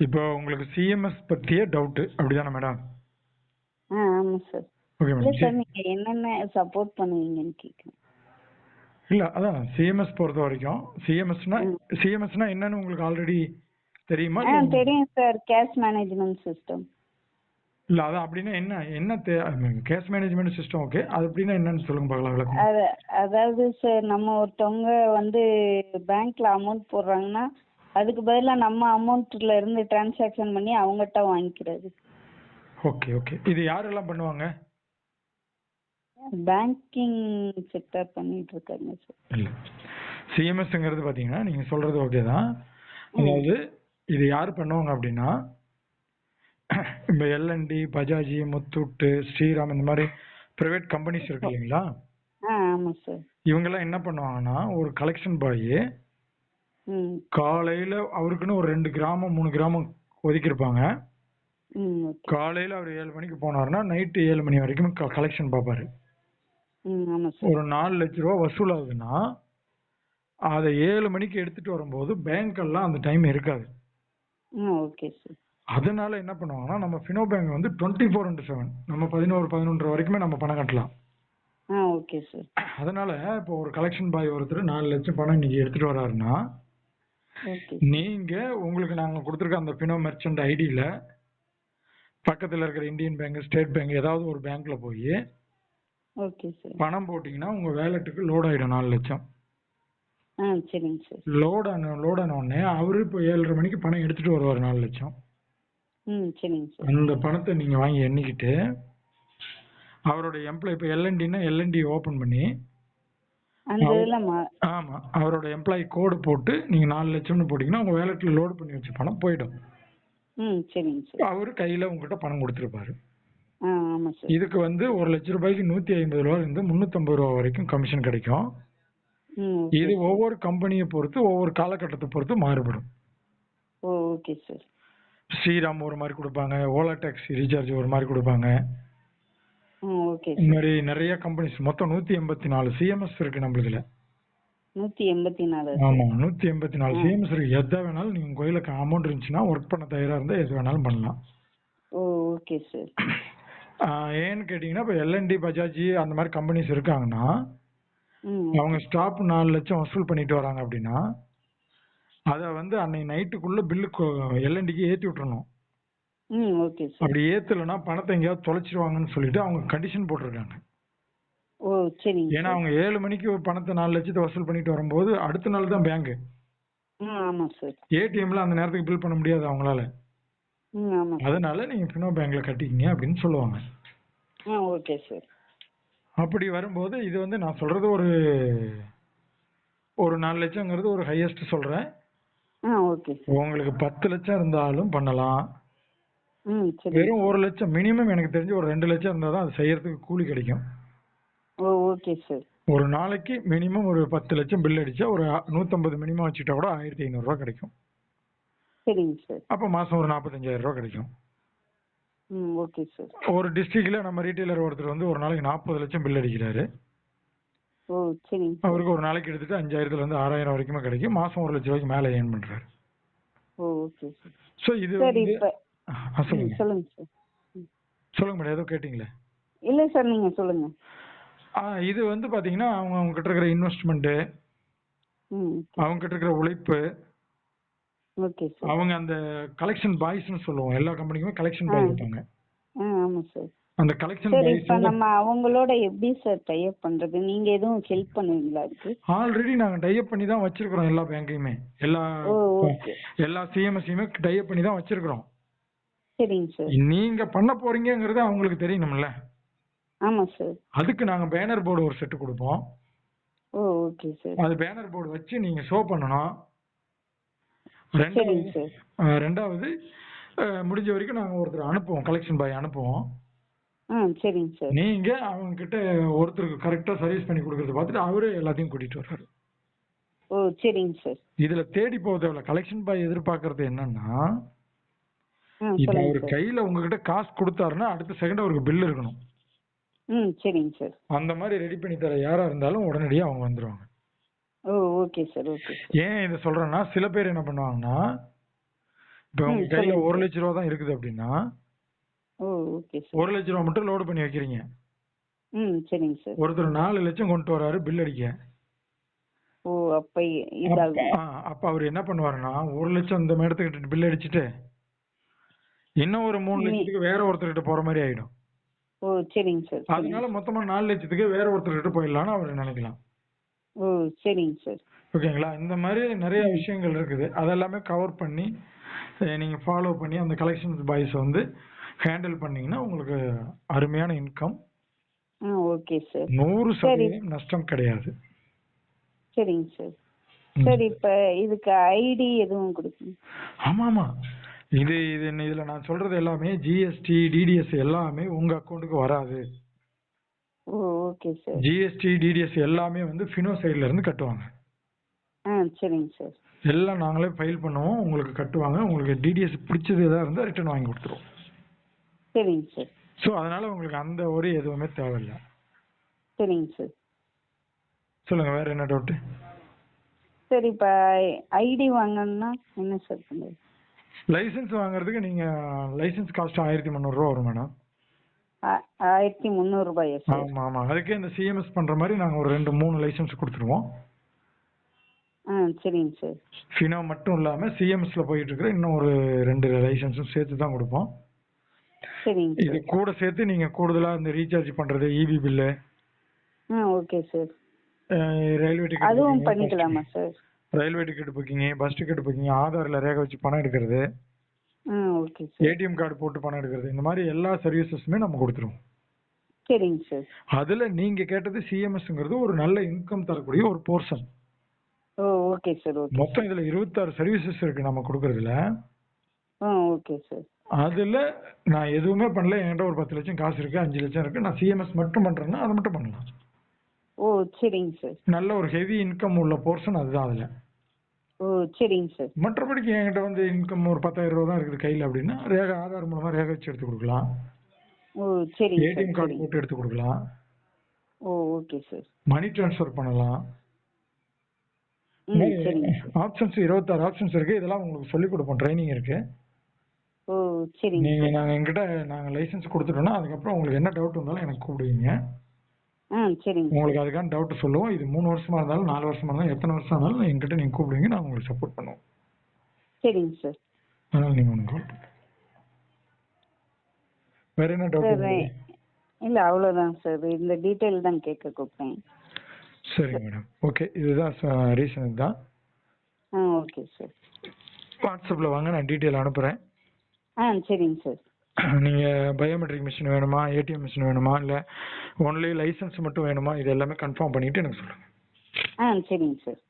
இப்போ உங்களுக்கு சிஎம்எஸ் பற்றிய டவுட்டு அப்படிதானே மேடம் ஆ ஆமாம் சார் ஓகே மேடம் சார் நீங்கள் என்னென்ன சப்போர்ட் பண்ணுவீங்கன்னு கேட்குறேன் இல்லை அதான் சிஎம்எஸ் பொறுத்த வரைக்கும். சிஎம்எஸ்னா. சிஎம்எஸ்னா என்னன்னு உங்களுக்கு ஆல்ரெடி தெரியுமா? தெரியும் சார் கேஷ் மேனேஜ்மெண்ட் சிஸ்டம் இல்லை அதான் அப்படின்னா என்ன என்ன கேஷ் மேனேஜ்மெண்ட் சிஸ்டம் ஓகே அது அப்படின்னா என்னன்னு சொல்லுங்க பார்க்கலாம் அது அதாவது சார் நம்ம ஒருத்தவங்க வந்து பேங்க்ல அமௌண்ட் போடுறாங்கன்னா அதுக்கு பதிலாக நம்ம அமௌண்ட்ல இருந்து டிரான்சாக்ஷன் பண்ணி அவங்ககிட்ட வாங்கிக்கிறது. ஓகே ஓகே இது யாரெல்லாம் பண்ணுவாங்க? பேங்கிங் செக்டர் பண்ணிட்டு இருக்காங்க சார் இல்லை. சிஎம்எஸ்ங்கிறது பார்த்தீங்கன்னா நீங்கள் சொல்கிறது ஓகே தான். அதாவது இது யார் பண்ணுவாங்க அப்படின்னா இப்போ எல்என்டி பஜாஜி முத்தூட்டு ஸ்ரீராம் இந்த மாதிரி ப்ரைவேட் கம்பெனிஸ் இருக்கு இல்லைங்களா? ஆமாம் சார் இவங்கெல்லாம் என்ன பண்ணுவாங்கன்னா ஒரு கலெக்ஷன் பாய் காலையில் அவருக்குன்னு ஒரு ரெண்டு கிராமம் மூணு கிராமம் ஒதுக்கியிருப்பாங்க. காலையில் அவர் ஏழு மணிக்கு போனாருன்னா நைட்டு ஏழு மணி வரைக்கும் கலெக்ஷன் பார்ப்பாரு. ஒரு நாலு லட்ச ரூபா வசூல் ஆகுதுன்னா அதை ஏழு மணிக்கு எடுத்துட்டு வரும்போது பேங்க் எல்லாம் அந்த டைம் இருக்காது. அதனால என்ன பண்ணுவாங்கன்னா நம்ம ஃபினோ பேங்க் வந்து டுவெண்ட்டி ஃபோர் இன்ட்டு செவன். நம்ம பதினோரு பதினொன்று வரைக்குமே நம்ம பணம் கட்டலாம். Okay sir. அதனால இப்போ ஒரு கலெக்ஷன் பாய் ஒருத்தர் நாலு லட்சம் பணம் இன்னைக்கு எடுத்துட்டு வர்றாருன்னா ஓகே நீங்க உங்களுக்கு நாங்க கொடுத்துருக்க அந்த ஃபினோ மெர்ச்சன்ட் ஐடியில பக்கத்துல இருக்கிற இந்தியன் பேங்க் ஸ்டேட் பேங்க் ஏதாவது ஒரு பேங்க்ல போய் பணம் போட்டீங்கன்னா உங்க வேலெட்டுக்கு லோட் ஆயிடும் நாலு லட்சம். சரிங்க சார் லோட் ஆன லோட் ஆன உடனே அவரு இப்போ ஏழரை மணிக்கு பணம் எடுத்துட்டு வருவார் நாலு லட்சம். ம் சரிங்க சார் அந்த பணத்தை நீங்க வாங்கி எண்ணிக்கிட்டு அவரோட எம்ப்ளாய் இப்போ எல்என்டினா எல்என்டி ஓபன் பண்ணி அந்த ஆமா அவரோட எம்ப்ளாயி கோடு போட்டு நீங்க நாலு லட்சம்னு போட்டீங்கன்னா உங்க வேலெட்ல லோட் பண்ணி வச்ச பணம் போயிடும். ம் சரிங்க சார். அவரு கையில உங்ககிட்ட பணம் கொடுத்துருப்பாரு. இதுக்கு வந்து ஒரு லட்ச ரூபாய்க்கு நூத்தி ஐம்பது ரூபா இருந்து முந்நூற்றம்பது ரூபா வரைக்கும் கமிஷன் கிடைக்கும். இது ஒவ்வொரு கம்பெனியை பொறுத்து ஒவ்வொரு காலகட்டத்தை பொறுத்து மாறுபடும். Okay sir. ஸ்ரீராம் ஒரு மாதிரி கொடுப்பாங்க ஓலா டாக்ஸி ரீசார்ஜ் ஒரு மாதிரி கொடுப்பாங்க. ஓகே இந்த மாதிரி நிறைய கம்பெனிஸ் மொத்தம் நூத்தி எண்பத்தி நாலு சிஎம்எஸ் இருக்கு நம்மளுதுல. நூற்றி எண்பத்தி நாலு. ஆமா நூத்தி எண்பத்தி நாலு சிஎம்எஸ் இருக்கு. எதை வேணாலும் நீங்க உங்க கையில அமௌண்ட் இருந்துச்சுன்னா ஒர்க் பண்ண தயாரா இருந்தா எது வேணாலும் பண்ணலாம். ஓ ஓகே சார் ஏன்னு கேட்டீங்கன்னா இப்போ எல்என்டி பஜாஜ் அந்த மாதிரி கம்பெனிஸ் இருக்காங்கன்னா அவங்க ஸ்டாப் நாலு லட்சம் வசூல் பண்ணிட்டு வராங்க அப்படின்னா அதை வந்து அன்னைக்கு நைட்டுக்குள்ள பில்லு எல்என்டிக்கு ஏற்றி விட்டுறணும். அப்படி ஏற்றலைன்னா பணத்தை எங்கேயாவது தொலைச்சிருவாங்கன்னு சொல்லிட்டு அவங்க கண்டிஷன் போட்டிருக்காங்க. ஓ சரிங்க ஏன்னா சார் அவங்க ஏழு மணிக்கு பணத்தை நாலு லட்சத்தை வசூல் பண்ணிட்டு வரும்போது அடுத்த நாள் தான் பேங்க் சார் ஏடிஎம்ல அந்த நேரத்துக்கு பில் பண்ண முடியாது அவங்களால. சார் அதனால நீங்க ஃபினோ பேங்க்ல கட்டிக்கிங்க அப்படின்னு சொல்லுவாங்க. ஓகே சார் அப்படி வரும்போது இது வந்து நான் சொல்றது ஒரு ஒரு நாலு லட்சங்கிறது ஒரு ஹையஸ்ட் சொல்றேன். சார் உங்களுக்கு பத்து லட்சம் இருந்தாலும் பண்ணலாம். ம் சரி. வெறும் ஒரு லட்சம் மினிமம் எனக்கு தெரிஞ்சு ஒரு ரெண்டு லட்சம் இருந்தால் தான் அது செய்யறதுக்கு கூலி கிடைக்கும். Oh okay sir. ஒரு நாளைக்கு மினிமம் ஒரு பத்து லட்சம் பில் அடிச்சா ஒரு நூற்றம்பது மினிமம் வச்சுட்டா கூட ஆயிரத்தி ஐநூறுரூவா கிடைக்கும். சரிங்க சார். அப்போ மாதம் ஒரு நாற்பத்தஞ்சாயிரம் ரூபா கிடைக்கும். ம் ஓகே சார். ஒரு டிஸ்ட்ரிக்ட்ல நம்ம ரீட்டைலர் ஒருத்தர் வந்து ஒரு நாளைக்கு நாற்பது லட்சம் பில் அடிக்கிறாரு. ஓ சரிங்க சார். அவருக்கு ஒரு நாளைக்கு எடுத்துட்டு அஞ்சாயிரத்துல இருந்து ஆறாயிரம் வரைக்குமே கிடைக்கும். மாசம் ஒரு லட்ச ரூபாய்க்கு மேலே ஏர்ன் பண்றாரு. ஓ ஓகே சார். ஸோ இது சரி வந்து இப்போ சொல்லுங்க. சொல்லுங்க சார். சொல்லுங்க மேடம் ஏதோ கேட்டிங்களே? இல்லை சார் நீங்கள் சொல்லுங்கள் ஆ இது வந்து பாத்தீங்கன்னா அவங்க அவங்க கிட்ட இருக்கிற இன்வெஸ்ட்மெண்ட் ம் அவங்க கிட்ட இருக்கிற உழைப்பு. Okay sir. அவங்க அந்த கலெக்ஷன் பாய்ஸ்னு சொல்லுவோம். எல்லா கம்பெனிக்குமே கலெக்ஷன் பாய் இருப்பாங்க. அந்த கலெக்ஷன் பாய்ஸ் இப்போ நம்ம அவங்களோட எப்படி சார் டைப் பண்ணுறது நீங்கள் எதுவும் ஹெல்ப் பண்ணுவீங்களா அதுக்கு? ஆல்ரெடி நாங்க டைப் பண்ணி தான் வச்சிருக்கிறோம் எல்லா பேங்கையுமே எல்லா எல்லா சிஎம்எஸ்சியுமே டைப் பண்ணி தான் வச்சிருக்கிறோம். சரிங்க சார். நீங்க பண்ண போறீங்கங்கிறது அவங்களுக்கு தெரியணும்ல. ஆமாம் சார். அதுக்கு நாங்க பேனர் போர்டு ஒரு செட்டு கொடுப்போம். Oh okay sir. அது பேனர் போர்டு வச்சு நீங்க ஷோ பண்ணணும். சரிங்க ரெண்டாவது ரெண்டாவது முடிஞ்ச வரைக்கும் நாங்க ஒருத்தர் அனுப்புவோம். கலெக்ஷன் பாய் அனுப்புவோம். சரிங்க சார். நீங்க அவங்க கிட்ட ஒருத்தருக்கு கரெக்டா சர்வீஸ் பண்ணி கொடுக்கறத பார்த்துட்டு அவரே எல்லாத்தையும் கூட்டிட்டு வர்றாரு. ஓ சரிங்க சார். இதுல தேடி போக தேவையில்ல கலெக்ஷன் பாய் எதிர்பார்க்கறது என்னன்னா இப்ப அவர் கையில உங்ககிட்ட காசு கொடுத்தாருன்னா அடுத்த செகண்ட் அவருக்கு பில் இருக்கணும். ம் சரிங்க சார். அந்த மாதிரி ரெடி பண்ணி தர யாரா இருந்தாலும் உடனடியா அவங்க வந்துருவாங்க. ஓ ஓகே சார் ஓகே ஏன் இதை சொல்றேன்னா சில பேர் என்ன பண்ணுவாங்கன்னா இப்போ உங்க கையில ஒரு. லட்ச ரூபா தான் இருக்குது அப்படின்னா ஓ ஓகே சார் ஒரு லட்ச ரூபா மட்டும் லோடு பண்ணி வைக்கிறீங்க. ம் சரிங்க சார். ஒருத்தர் நாலு லட்சம் கொண்டு வராரு பில் அடிக்க. ஓ அப்போ அப்ப அவர் என்ன பண்ணுவாருன்னா ஒரு லட்சம் இந்த மேடத்துக்கிட்ட பில் அடிச்சுட்டு இன்னும் ஒரு மூணு லட்சத்துக்கு வேற ஒருத்தர்கிட்ட போற மாதிரி ஆயிடும். ஓ சரிங்க சார் அதனால மொத்தமா நாலு லட்சத்துக்கு வேற ஒருத்தர்கிட்ட போயிடலாம்னு அவர் நினைக்கலாம். ஓ சரிங்க சார். ஓகேங்களா? இந்த மாதிரி நிறைய விஷயங்கள் இருக்குது. அதெல்லாமே கவர் பண்ணி நீங்க ஃபாலோ பண்ணி அந்த கலெக்ஷன்ஸ் பாய்ஸ் வந்து ஹேண்டில் பண்ணீங்கன்னா உங்களுக்கு அருமையான இன்கம் ஓகே சார். நூறு. சதவீதம் நஷ்டம் கிடையாது. சரிங்க சார். சார் இப்போ இதுக்கு ஐடி எதுவும் கொடுக்கணும்? ஆமா ஆமா இது இது என்ன- இதுல நான் சொல்றது எல்லாமே ஜிஎஸ்டி டிடிஎஸ் எல்லாமே உங்க அக்கௌண்ட்டுக்கு வராது. Oh okay sir GST TDS எல்லாமே வந்து ஃபினோ சைடுல இருந்து கட்டுவாங்க. ஆ சரிங்க சார் எல்லாம் நாங்களே ஃபைல் பண்ணுவோம். உங்களுக்கு கட்டுவாங்க. உங்களுக்கு டிடிஎஸ் பிடிச்சது எதாவது இருந்தால் ரிட்டர்ன் வாங்கி கொடுத்துருவோம். சரிங்க சார் ஸோ அதனால உங்களுக்கு அந்த ஒரு எதுவுமே தேவையில்லை. சரிங்க சார் சொல்லுங்க வேற என்ன டவுட்டு சார் இப்போ ஐடி வாங்கணும்னா என்ன சார் பண்ணுறது? லைசென்ஸ் வாங்குறதுக்கு நீங்க லைசென்ஸ் காஸ்ட் ஆயிரத்தி முந்நூறுரூவா வரும் மேடம் ஆயிரத்தி முந்நூறுபாயா சார் ஆமா ஆமா. அதுக்கே இந்த சிஎம்எஸ் பண்ற மாதிரி நாங்க ஒரு ரெண்டு மூணு லைசென்ஸ் கொடுத்துருவோம் ஆ சரிங்க சார் ஃபினோ மட்டும் இல்லாம சிஎம்எஸ்ல போயிட்டு இருக்கிற இன்னும் ஒரு ரெண்டு லைசென்ஸும் சேர்த்து தான் கொடுப்போம். சரிங்க இது கூட சேர்த்து நீங்க கூடுதலா இந்த ரீசார்ஜ் பண்றது இபி பில்லு ஆ ஓகே சார் ரயில்வே டிக்கெட் அதுவும் பண்ணிக்கலாமா sir railway ticket booking bus ticket booking ஆதார்ல ரேக வச்சு பணம் எடுக்கிறது. ஏடிஎம் கார்டு போட்டு பணம் எடுக்கிறது. இந்த மாதிரி எல்லா சர்வீசஸுமே நம்ம கொடுத்துருவோம். சரிங்க சார் அதுல நீங்க கேட்டது சிஎம்எஸ்ங்கிறது ஒரு நல்ல இன்கம் தரக்கூடிய ஒரு போர்ஷன் ஓகே சார் மொத்தம் இதுல இருபத்தாறு சர்வீசஸ் இருக்கு நம்ம கொடுக்கறதுல. ஓகே சார் அதுல நான் எதுவுமே பண்ணல. என்கிட்ட ஒரு பத்து லட்சம் காசு இருக்கு அஞ்சு லட்சம் இருக்கு. நான் சிஎம்எஸ் மட்டும் பண்றேன்னா அதை மட்டும் பண்ணலாம். ஓ சரிங்க சார் நல்ல ஒரு ஹெவி இன்கம் உள்ள போர்ஷன் அதுதான் அதுல. ஓ சரிங்க சார். மற்றபடிக்கு என்கிட்ட வந்து இன்கம் ஒரு பத்தாயிரம் ரூபா தான் இருக்குது கையில் அப்படின்னா ரேகை ஆதார் மூலமா ரேகை வச்சு எடுத்து கொடுக்கலாம். ஓ சரிங்க சார் ஏடிஎம் கார்டு சரிங்க. போட்டு எடுத்து கொடுக்கலாம். Oh okay sir. Money transfer பண்ணலாம். ம் சரிங்க சார். ஆப்ஷன்ஸ் இருபத்தாறு ஆப்ஷன்ஸ் இருக்கு. இதெல்லாம் உங்களுக்கு சொல்லிக் கொடுப்போம். ட்ரைனிங் இருக்கு. ஓ சரிங்க நீங்க சார். நாங்க எங்கிட்ட நாங்க லைசென்ஸ் கொடுத்துட்டோம்னா அதுக்கப்புறம் உங்களுக்கு என்ன டவுட் வந்தாலும் எனக்கு கூப்பிடுவீங்க. சரிங்க. சார் உங்களுக்கு அதுக்கான டவுட் சொல்லுவோம். இது மூணு வருஷமா இருந்தாலும் நாலு வருஷமா இருந்தாலும் எத்தனை வருஷம் இருந்தாலும் எங்கிட்ட நீங்க கூப்பிடுவீங்க நான் உங்களுக்கு சப்போர்ட் பண்ணுவோம். சரிங்க சார் அதனால நீங்க ஒன்று வேற என்ன டவுட் இல்லை அவ்வளோதான் சார் இந்த டீட்டெயில் தான் கேட்க கூப்பிட்டேன். சரிங்க மேடம் ஓகே இதுதான் ரீசன் இதுதான். ஆ ஓகே சார் வாட்ஸ்அப்பில் வாங்க நான் டீட்டெயில் அனுப்புகிறேன் ஆ சரிங்க சார் நீங்கள் பயோமெட்ரிக் மிஷின் வேணுமா ஏடிஎம் மிஷின் வேணுமா இல்லை ஒன்லி லைசன்ஸ் மட்டும் வேணுமா இது எல்லாமே கன்ஃபார்ம் பண்ணிவிட்டு எனக்கு சொல்லுங்கள் ஆ சரிங்க சார்